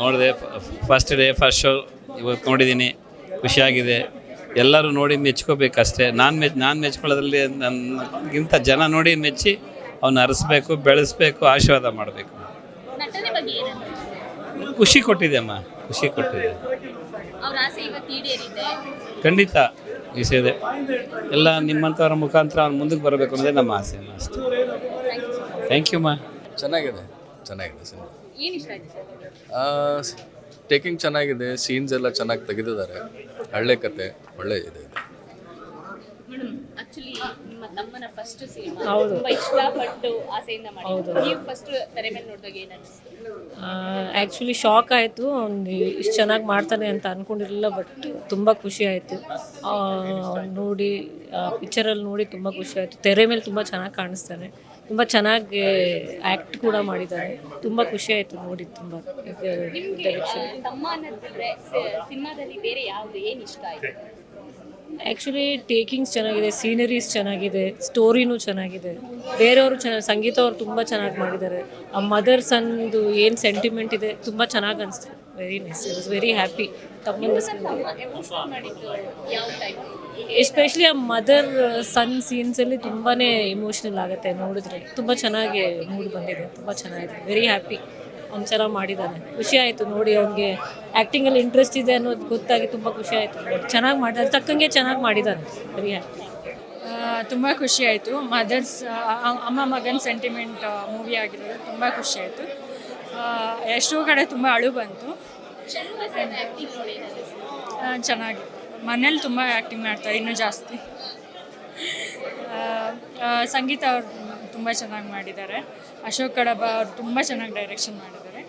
ನೋಡಿದೆ first day first show ಇವತ್ತು ನೋಡಿದ್ದೀನಿ ಖುಷಿಯಾಗಿದೆ. ಎಲ್ಲರೂ ನೋಡಿ ಮೆಚ್ಕೋಬೇಕಷ್ಟೇ. ನಾನು ಮೆಚ್ ನಾನು ಮೆಚ್ಕೊಳ್ಳೋದ್ರಲ್ಲಿ ನನ್ನಗಿಂತ ಜನ ನೋಡಿ ಮೆಚ್ಚಿ ಅವನ್ನ ಅರಸಬೇಕು ಬೆಳೆಸ್ಬೇಕು ಆಶೀರ್ವಾದ ಮಾಡಬೇಕು. ನಟನೆ ಬಗ್ಗೆ ಏನನ್ಸುತ್ತೆ ಖುಷಿ ಕೊಟ್ಟಿದೆ ಅಮ್ಮ. ಖುಷಿ ಕೊಟ್ಟಿದೆ. ಅವ್ರ ಆಸೆ ಇವತ್ತು ಈಡೇರಿದೆ. ಖಂಡಿತ ಇದೆ ಎಲ್ಲ ನಿಮ್ಮಂಥವ್ರ ಮುಖಾಂತರ ಅವ್ನು ಮುಂದಕ್ಕೆ ಬರಬೇಕು ಅನ್ನೋದೇ ನಮ್ಮ ಆಸೆ ಅಮ್ಮ ಅಷ್ಟೇ. ಥ್ಯಾಂಕ್ ಯು ಅಮ್ಮ. ಚೆನ್ನಾಗಿದೆ. ಚೆನ್ನಾಗಿದೆ ಸಿನಿಮಾ. ಏನ್ ಇಷ್ಟ ಆಯ್ತು ಸರ್ ಟೇಕಿಂಗ್ ಚೆನ್ನಾಗಿದೆ ಸೀನ್ಸ್ ಎಲ್ಲ ಚೆನ್ನಾಗಿ ತೆಗೆದಿದ್ದಾರೆ. ಹಳ್ಳೆ ಕತೆ ಒಳ್ಳೆ ಇದೆ. ಮೇಡಮ್ ಆಕ್ಚುಲಿ ನಿಮ್ಮ ತಮ್ಮನ ಫಸ್ಟ್ ಸಿನಿಮಾ ತುಂಬಾ ಇಷ್ಟಪಟ್ಟು ಆಸೆಯಿಂದ ಮಾಡಿ ನೀವು ಫಸ್ಟ್ ತೆರೆ ಮೇಲೆ ನೋಡಿದಾಗ ಏನ್ ಅನಿಸ್ತು ಆ್ಯಕ್ಚುಲಿ ಶಾಕ್ ಆಯಿತು. ಅವ್ನು ಇಷ್ಟು ಚೆನ್ನಾಗಿ ಮಾಡ್ತಾನೆ ಅಂತ ಅನ್ಕೊಂಡಿರಲಿಲ್ಲ ಬಟ್ ತುಂಬ ಖುಷಿ ಆಯಿತು. ನೋಡಿ ಪಿಕ್ಚರಲ್ಲಿ ನೋಡಿ ತುಂಬ ಖುಷಿ ಆಯಿತು. ತೆರೆ ಮೇಲೆ ತುಂಬ ಚೆನ್ನಾಗಿ ಕಾಣಿಸ್ತಾನೆ. ತುಂಬ ಚೆನ್ನಾಗಿ ಆ್ಯಕ್ಟ್ ಕೂಡ ಮಾಡಿದ್ದಾರೆ. ತುಂಬ ಖುಷಿ ಆಯಿತು ನೋಡಿ, ತುಂಬ ತಮ್ಮ ಆ್ಯಕ್ಚುಲಿ ಟೇಕಿಂಗ್ಸ್ ಚೆನ್ನಾಗಿದೆ, ಸೀನರೀಸ್ ಚೆನ್ನಾಗಿದೆ, ಸ್ಟೋರಿನೂ ಚೆನ್ನಾಗಿದೆ. ಬೇರೆಯವರು ಚೆನ್ನಾಗಿ ಸಂಗೀತ ಅವರು ತುಂಬ ಚೆನ್ನಾಗಿ ಮಾಡಿದ್ದಾರೆ. ಆ ಮದರ್ ಸನ್ದು ಏನು ಸೆಂಟಿಮೆಂಟ್ ಇದೆ, ತುಂಬ ಚೆನ್ನಾಗಿ ಅನಿಸ್ತು. Very nice it was very happy ತಮ್ಮನ ಎಸ್ಪೆಷಲಿ ಆ ಮದರ್ ಸನ್ ಸೀನ್ಸಲ್ಲಿ ತುಂಬಾ ಇಮೋಷ್ನಲ್ ಆಗುತ್ತೆ ನೋಡಿದ್ರೆ. ತುಂಬ ಚೆನ್ನಾಗಿ ಮೂಡ್ ಬಂದಿದೆ ತುಂಬ ಚೆನ್ನಾಗಿದೆ. ವೆರಿ ಹ್ಯಾಪಿ ಅವ್ನು ಚೆನ್ನಾಗಿ ಮಾಡಿದ್ದಾನೆ. ಖುಷಿ ಆಯಿತು ನೋಡಿ ಅವ್ನಿಗೆ. ಆ್ಯಕ್ಟಿಂಗಲ್ಲಿ ಇಂಟ್ರೆಸ್ಟ್ ಇದೆ ಅನ್ನೋದು ಗೊತ್ತಾಗಿ ತುಂಬ ಖುಷಿ ಆಯಿತು. ಚೆನ್ನಾಗಿ ಮಾಡಿದ ತಕ್ಕಂಗೆ ಚೆನ್ನಾಗಿ ಮಾಡಿದ್ದಾನೆ ವೆರಿ ಹ್ಯಾಪಿ ತುಂಬ ಖುಷಿ ಆಯಿತು. ಮದರ್ಸ್ ಅಮ್ಮ ಮಗನ್ ಸೆಂಟಿಮೆಂಟ್ ಮೂವಿ ಆಗಿರೋದು ತುಂಬ ಖುಷಿ ಆಯಿತು. ಎಷ್ಟೋ ಕಡೆ ತುಂಬ ಅಳು ಬಂತು. ಚೆನ್ನಾಗಿ. ಮನೇಲಿ ತುಂಬ ಆ್ಯಕ್ಟಿಂಗ್ ಮಾಡ್ತಾರೆ ಇನ್ನೂ ಜಾಸ್ತಿ. ಸಂಗೀತ ಅವ್ರು ತುಂಬ ಚೆನ್ನಾಗಿ ಮಾಡಿದ್ದಾರೆ. ಅಶೋಕ್ ಕಡಬ ಅವ್ರು ತುಂಬ ಚೆನ್ನಾಗಿ ಡೈರೆಕ್ಷನ್ ಮಾಡಿದ್ದಾರೆ.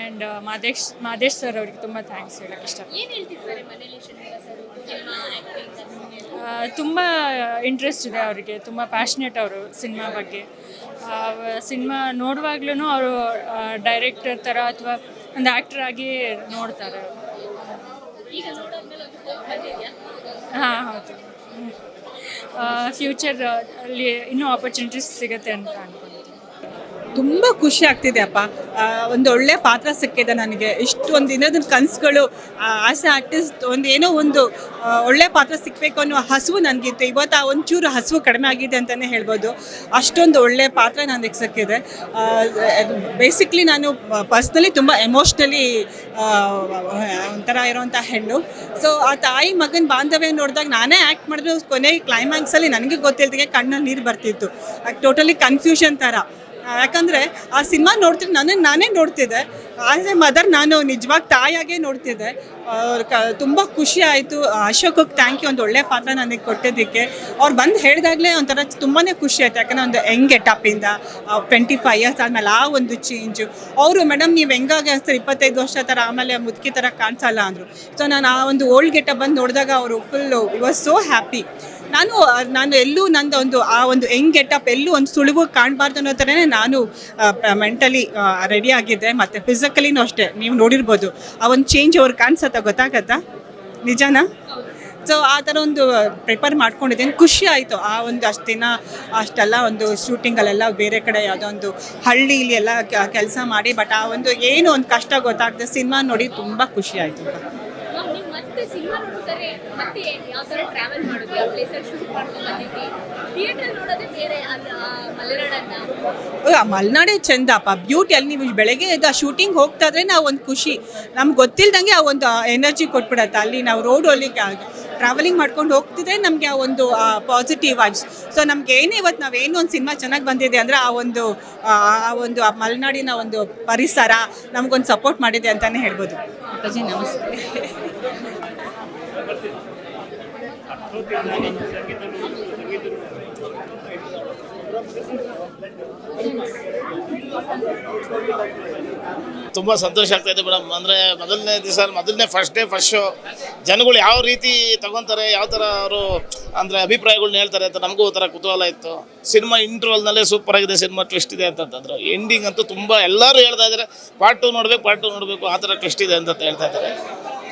ಆ್ಯಂಡ್ ಮಾದೇಶ್ ಮಾದೇಶ್ ಸರ್ ಅವ್ರಿಗೆ ತುಂಬ ಥ್ಯಾಂಕ್ಸ್ ಹೇಳಕ್ಕೆ ಇಷ್ಟ. ತುಂಬ ಇಂಟ್ರೆಸ್ಟ್ ಇದೆ ಅವರಿಗೆ ತುಂಬ ಪ್ಯಾಷನೇಟ್ ಅವರು ಸಿನಿಮಾ ಬಗ್ಗೆ. ಸಿನಿಮಾ ನೋಡುವಾಗ್ಲೂ ಅವರು ಡೈರೆಕ್ಟರ್ ಥರ ಅಥವಾ ಒಂದು ಆ್ಯಕ್ಟರ್ ಆಗಿ ನೋಡ್ತಾರೆ. ಹಾಂ, ಹೌದು. ಫ್ಯೂಚರ್ ಅಲ್ಲಿ ಇನ್ನೂ ಆಪರ್ಚುನಿಟೀಸ್ ಸಿಗುತ್ತೆ ಅಂತ ತುಂಬ ಖುಷಿ ಆಗ್ತಿದೆ ಅಪ್ಪ. ಒಂದು ಒಳ್ಳೆ ಪಾತ್ರ ಸಿಕ್ಕಿದೆ ನನಗೆ. ಇಷ್ಟು ಒಂದು ದಿನದ ಕನಸುಗಳು ಆಸೆ ಆರ್ಟಿಸ್ಟ್ ಒಂದು ಏನೋ ಒಂದು ಒಳ್ಳೆ ಪಾತ್ರ ಸಿಕ್ಕಬೇಕು ಅನ್ನೋ ಹಸುವು ನನಗಿತ್ತು. ಇವತ್ತು ಆ ಒಂಚೂರು ಹಸುವು ಕಡಿಮೆ ಆಗಿದೆ ಅಂತಲೇ ಹೇಳ್ಬೋದು. ಅಷ್ಟೊಂದು ಒಳ್ಳೆ ಪಾತ್ರ ನನಗೆ ಸಿಕ್ಕಿದೆ. ಬೇಸಿಕ್ಲಿ ನಾನು ಪರ್ಸ್ನಲಿ ತುಂಬ ಎಮೋಷ್ನಲಿ ಒಂಥರ ಇರೋವಂಥ ಹೆಣ್ಣು. ಸೊ ಆ ತಾಯಿ ಮಗನ ಬಾಂಧವ್ಯ ನೋಡಿದಾಗ ನಾನೇ ಆ್ಯಕ್ಟ್ ಮಾಡಿದ್ರು, ಕೊನೆ ಕ್ಲೈಮ್ಯಾಕ್ಸಲ್ಲಿ ನನಗೆ ಗೊತ್ತಿಲ್ದಂಗೆ ಕಣ್ಣಲ್ಲಿ ನೀರು ಬರ್ತಿತ್ತು. ಟೋಟಲಿ ಕನ್ಫ್ಯೂಷನ್ ಥರ ಯಾಕಂದರೆ ಆ ಸಿನಿಮಾ ನೋಡ್ತಿದ್ರೆ ನನಗೆ ನಾನೇ ನೋಡ್ತಿದ್ದೆ. ಆಸ್ ಎ ಮದರ್ ನಾನು ನಿಜವಾಗಿ ತಾಯಿಯಾಗೇ ನೋಡ್ತಿದ್ದೆ. ಅವ್ರು ಕ ತುಂಬ ಖುಷಿ ಆಯಿತು. ಅಶೋಕಕ್ಕೆ ಥ್ಯಾಂಕ್ ಯು ಒಂದು ಒಳ್ಳೆ ಪಾತ್ರ ನನಗೆ ಕೊಟ್ಟಿದ್ದಕ್ಕೆ. ಅವ್ರು ಬಂದು ಹೇಳಿದಾಗಲೇ ಒಂಥರ ತುಂಬಾ ಖುಷಿ ಆಯ್ತು. ಯಾಕಂದರೆ ಒಂದು ಹೆಂಗ್ ಗೆಟಪ್ಪಿಂದ ಟ್ವೆಂಟಿ ಫೈವ್ ಇಯರ್ಸ್ ಆದಮೇಲೆ ಆ ಒಂದು ಚೇಂಜು ಅವರು, ಮೇಡಮ್, ನೀವು ಹೆಂಗಾಗಿ ಅನ್ಸ್ತಾರೆ ಇಪ್ಪತ್ತೈದು ವರ್ಷ ಥರ ಆಮೇಲೆ ಮುದುಕಿ ಥರ ಕಾಣಿಸಲ್ಲ ಅಂದರು. ಸೊ, ನಾನು ಆ ಒಂದು ಓಲ್ಡ್ ಗೆಟಪ್ ಬಂದು ನೋಡಿದಾಗ ಅವರು full I was so happy ನಾನು ನಾನು ಎಲ್ಲೂ ನಂದು ಒಂದು, ಆ ಒಂದು ಹೆಂಗ್ ಗೆಟಪ್ ಎಲ್ಲೂ ಒಂದು ಸುಳಿವು ಕಾಣಬಾರ್ದು ಅನ್ನೋ ಥರನೇ ನಾನು ಮೆಂಟಲಿ ರೆಡಿ ಆಗಿದ್ದೆ. ಮತ್ತು ಫಿಸಿಕಲಿನೂ ಅಷ್ಟೇ, ನೀವು ನೋಡಿರ್ಬೋದು. ಆ ಒಂದು ಚೇಂಜ್ ಅವ್ರು ಕಾಣಿಸತ್ತಾ ಗೊತ್ತಾಗತ್ತಾ? ನಿಜನಾ? ಸೊ ಆ ಥರ ಒಂದು ಪ್ರಿಪೇರ್ ಮಾಡ್ಕೊಂಡಿದ್ದೀನಿ ಖುಷಿ ಆಯಿತು. ಆ ಒಂದು ಅಷ್ಟು ದಿನ, ಅಷ್ಟೆಲ್ಲ ಒಂದು ಶೂಟಿಂಗಲ್ಲೆಲ್ಲ ಬೇರೆ ಕಡೆ ಯಾವುದೋ ಒಂದು ಹಳ್ಳಿಲಿ ಎಲ್ಲ ಕೆಲಸ ಮಾಡಿ ಬಟ್ ಆ ಒಂದು ಏನು ಒಂದು ಕಷ್ಟ ಗೊತ್ತಾಗ್ತದೆ ಸಿನಿಮಾ ನೋಡಿ ತುಂಬ ಖುಷಿ ಆಯಿತು. ಮತ್ತೆ ಸಿನಿಮಾ ನೋಡ್ತಾರೆ ಮತ್ತೆ ಯಾವ ಥರ ಟ್ರಾವೆಲ್ ಮಾಡೋದು ಯಾವ ಪ್ಲೇಸಲ್ಲಿ ಶೂಟ್ ಮಾಡ್ಕೊಂಡು ಬಂದಿದ್ವಿ ಥಿಯೇಟ್ರಲ್ಲಿ ನೋಡೋದೇ ಬೇರೆ ಅಲ್ಲ ಮಲೆನಾಡನ್ನ. ಆ ಮಲೆನಾಡೇ ಚಂದಪ್ಪ ಬ್ಯೂಟಿ ಅಲ್ಲಿ ನೀವು ಬೆಳಗ್ಗೆ ಈಗ ಆ ಶೂಟಿಂಗ್ ಹೋಗ್ತಾ ಇದ್ರೆ ನಾವು ಒಂದು ಖುಷಿ. ನಮ್ಗೆ ಗೊತ್ತಿಲ್ದಂಗೆ ಆ ಒಂದು ಎನರ್ಜಿ ಕೊಟ್ಬಿಡತ್ತೆ. ಅಲ್ಲಿ ನಾವು ರೋಡ್ ಅಲ್ಲಿ ಟ್ರಾವೆಲಿಂಗ್ ಮಾಡ್ಕೊಂಡು ಹೋಗ್ತಿದ್ರೆ ನಮಗೆ ಆ ಒಂದು ಪಾಸಿಟಿವ್ ವೈಬ್ಸ್ ಸೊ ನಮ್ಗೆ ಏನೇ ಇವತ್ತು ನಾವೇನು ಒಂದು ಸಿನಿಮಾ ಚೆನ್ನಾಗಿ ಬಂದಿದೆ ಅಂದರೆ ಆ ಒಂದು ಆ ಒಂದು ಆ ಮಲೆನಾಡಿನ ಒಂದು ಪರಿಸರ ನಮಗೊಂದು ಸಪೋರ್ಟ್ ಮಾಡಿದೆ ಅಂತಲೇ ಹೇಳ್ಬೋದು. ನಮಸ್ತೆ. ತುಂಬ ಸಂತೋಷ ಆಗ್ತಾ ಇದೆ ಮೇಡಮ್. ಅಂದರೆ ಮೊದಲನೇ ದಿವಸ, ಮೊದಲನೇ ಫಸ್ಟ್ ಡೇ ಫಸ್ಟ್ ಶೋ ಜನಗಳು ಯಾವ ರೀತಿ ತಗೊತಾರೆ, ಯಾವ ಥರ ಅವರು, ಅಂದರೆ ಅಭಿಪ್ರಾಯಗಳನ್ನ ಹೇಳ್ತಾರೆ ಅಂತ ನಮಗೂ ಒಂಥರ ಕುತೂಹಲ ಇತ್ತು. ಸಿನಿಮಾ ಇಂಟ್ರೋಲ್ನಲ್ಲೇ ಸೂಪರ್ ಆಗಿದೆ, ಸಿನಿಮಾ ಟ್ವಿಸ್ಟ್ ಇದೆ ಅಂತಂತಂದ್ರು. ಎಂಡಿಂಗ್ ಅಂತೂ ತುಂಬ ಎಲ್ಲರೂ ಹೇಳ್ತಾ ಇದ್ದಾರೆ ಪಾರ್ಟ್ ಟು ನೋಡ್ಬೇಕು ಪಾರ್ಟ್ ಟು ನೋಡಬೇಕು, ಆ ಥರ ಟ್ವಿಸ್ಟ್ ಇದೆ ಅಂತ ಹೇಳ್ತಾ ಇದ್ದಾರೆ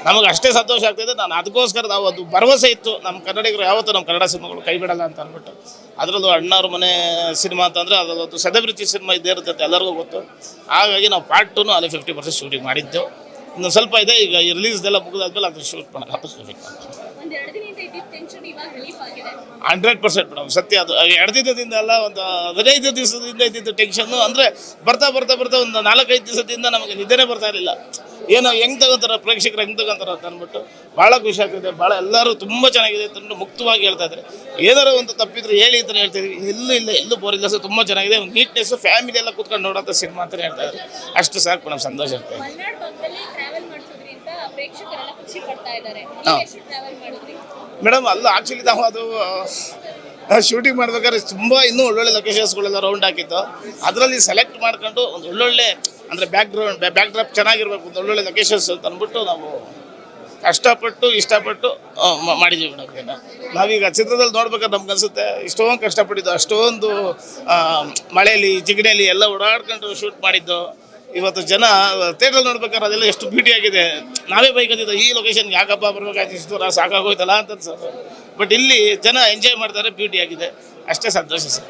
ನಮಗೆ ಅಷ್ಟೇ ಸಂತೋಷ ಆಗ್ತಿದೆ. ನಾನು ಅದಕ್ಕೋಸ್ಕರ ನಾವು ಅದು ಭರವಸೆ ಇತ್ತು. ನಮ್ಮ ಕನ್ನಡಿಗರು ಯಾವತ್ತೂ ನಮ್ಮ ಕನ್ನಡ ಸಿನಿಮಾಗಳು ಕೈ ಬಿಡಲ್ಲ ಅಂತ ಅಂದ್ಬಿಟ್ಟು. ಅದರಲ್ಲೂ ಅಣ್ಣವ್ರ ಮನೆ ಸಿನಿಮಾ ಅಂತಂದರೆ ಅದರಲ್ಲೊಂದು ಸದಭಿರುಚಿ ಸಿನಿಮಾ ಇದ್ದೇ ಇರುತ್ತೆ ಎಲ್ಲರಿಗೂ ಗೊತ್ತು. ಹಾಗಾಗಿ ನಾವು ಪಾರ್ಟ್ ಟೂನು ಅಲ್ಲಿ ಫಿಫ್ಟಿ ಪರ್ಸೆಂಟ್ ಶೂಟಿಂಗ್ ಮಾಡಿದ್ದೆವು. ಇನ್ನು ಸ್ವಲ್ಪ ಇದೆ ಈಗ ಈ ರಿಲೀಸ್ದೆಲ್ಲ ಮುಗಿದಾದ್ಮೇಲೆ ಅದನ್ನು ಶೂಟ್ ಮಾಡೋಣ. ಶೂಟಿಂಗ್ ಹಂಡ್ರೆಡ್ ಪರ್ಸೆಂಟ್ ಮೇಡಮ್ ಸತ್ಯ ಅದು. ಎರಡು ದಿನದಿಂದ ಅಲ್ಲ ಒಂದು ಹದಿನೈದು ದಿವಸದಿಂದ ಇದ್ದಿದ್ದು ಟೆನ್ಷನ್ನು ಅಂದರೆ ಬರ್ತಾ ಬರ್ತಾ ಬರ್ತಾ ಒಂದು ನಾಲ್ಕೈದು ದಿವಸದಿಂದ ನಮಗೆ ನಿದ್ದೆನೇ ಬರ್ತಾ ಇರಲಿಲ್ಲ. ಏನೋ ಹೆಂಗ್ ತಗೋತಾರ ಪ್ರೇಕ್ಷಕರು ಹೆಂಗ್ ತಗೋತಾರ ಅಂತ ಅಂದ್ಬಿಟ್ಟು ಭಾಳ ಖುಷಿ ಆಗ್ತಿದೆ. ಭಾಳ ಎಲ್ಲರೂ ತುಂಬ ಚೆನ್ನಾಗಿದೆ ಅಂತ ಮುಕ್ತವಾಗಿ ಹೇಳ್ತಾ ಇದ್ದಾರೆ. ಏನಾರು ಒಂದು ತಪ್ಪಿದ್ರೆ ಹೇಳಿ ಅಂತ ಹೇಳ್ತಿದ್ವಿ ಎಲ್ಲೂ ಇಲ್ಲ ಎಲ್ಲೂ ಬೋರಿಲ್ಲ ಸರ್ ತುಂಬ ಚೆನ್ನಾಗಿದೆ. ಒಂದು ನೀಟ್ನೆಸ್ಸು ಫ್ಯಾಮಿಲಿ ಎಲ್ಲ ಕೂತ್ಕೊಂಡು ನೋಡೋಂಥ ಸಿನಿಮಾ ಅಂತ ಹೇಳ್ತಾ ಇದ್ದಾರೆ. ಅಷ್ಟು ಸಾಕು ನಮ್ಗೆ ಸಂತೋಷ ಮಾಡಿದ್ರಿ? ಮೇಡಮ್ ಅಲ್ಲ ಆ್ಯಕ್ಚುಲಿ ನಾವು ಅದು ಶೂಟಿಂಗ್ ಮಾಡ್ಬೇಕಾದ್ರೆ ತುಂಬ ಇನ್ನೂ ಒಳ್ಳೊಳ್ಳೆ ಲೊಕೇಶನ್ಸ್ಗಳೆಲ್ಲ ರೌಂಡ್ ಹಾಕಿತ್ತು ಅದರಲ್ಲಿ ಸೆಲೆಕ್ಟ್ ಮಾಡ್ಕೊಂಡು ಒಂದು ಒಳ್ಳೊಳ್ಳೆ ಅಂದರೆ ಬ್ಯಾಕ್ ಗ್ರೌಂಡ್ ಬ್ಯಾಕ್ ಡ್ರಾಪ್ ಚೆನ್ನಾಗಿರ್ಬೇಕು ಒಳ್ಳೊಳ್ಳೆ ಲೊಕೇಶನ್ಸ್ ಅಂತ ಅಂದ್ಬಿಟ್ಟು ನಾವು ಕಷ್ಟಪಟ್ಟು, ಇಷ್ಟಪಟ್ಟು ಮಾಡಿದ್ದೀವಿ ಮೇಡಮ್ ನಾವೀಗ ಚಿತ್ರದಲ್ಲಿ ನೋಡ್ಬೇಕಾದ್ರೆ ನಮ್ಗೆ ಅನಿಸುತ್ತೆ, ಇಷ್ಟೊಂದು ಕಷ್ಟಪಟ್ಟಿದ್ದು, ಅಷ್ಟೊಂದು ಮಳೆಯಲ್ಲಿ, ಜಿಗಣೆಯಲ್ಲಿ ಎಲ್ಲ ಓಡಾಡ್ಕೊಂಡು ಶೂಟ್ ಮಾಡಿದ್ದು. ಇವತ್ತು ಜನ ಥಿಯೇಟ್ರಲ್ಲಿ ನೋಡ್ಬೇಕಾದ್ರೆ ಅದೆಲ್ಲ ಎಷ್ಟು ಬ್ಯೂಟಿ ಆಗಿದೆ. ನಾವೇ ಬೈಕಂತಿದ್ದು, ಈ ಲೊಕೇಶನ್ ಯಾಕಪ್ಪ ಬರ್ಬೇಕಾಯ್ತು, ಇಷ್ಟು ದೂರ ಸಾಕಾಗೋಯ್ತಲ್ಲ ಅಂತ ಅನ್ಸೋದು ಬಟ್ ಇಲ್ಲಿ ಜನ ಎಂಜಾಯ್ ಮಾಡ್ತಾರೆ ಬ್ಯೂಟಿ ಆಗಿದೆ. ಅಷ್ಟೇ ಸಂತೋಷ ಸರ್.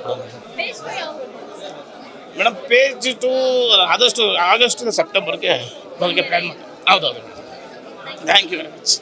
ಮೇಡಮ್ ಪೇಜ್ ಟು ಆದಷ್ಟು ಆಗಸ್ಟ್ ಸೆಪ್ಟೆಂಬರ್ಗೆ ಹೋಗಿ ಪ್ಲ್ಯಾನ್ ಮಾಡಿ ಹೌದೌದು. Thank you very much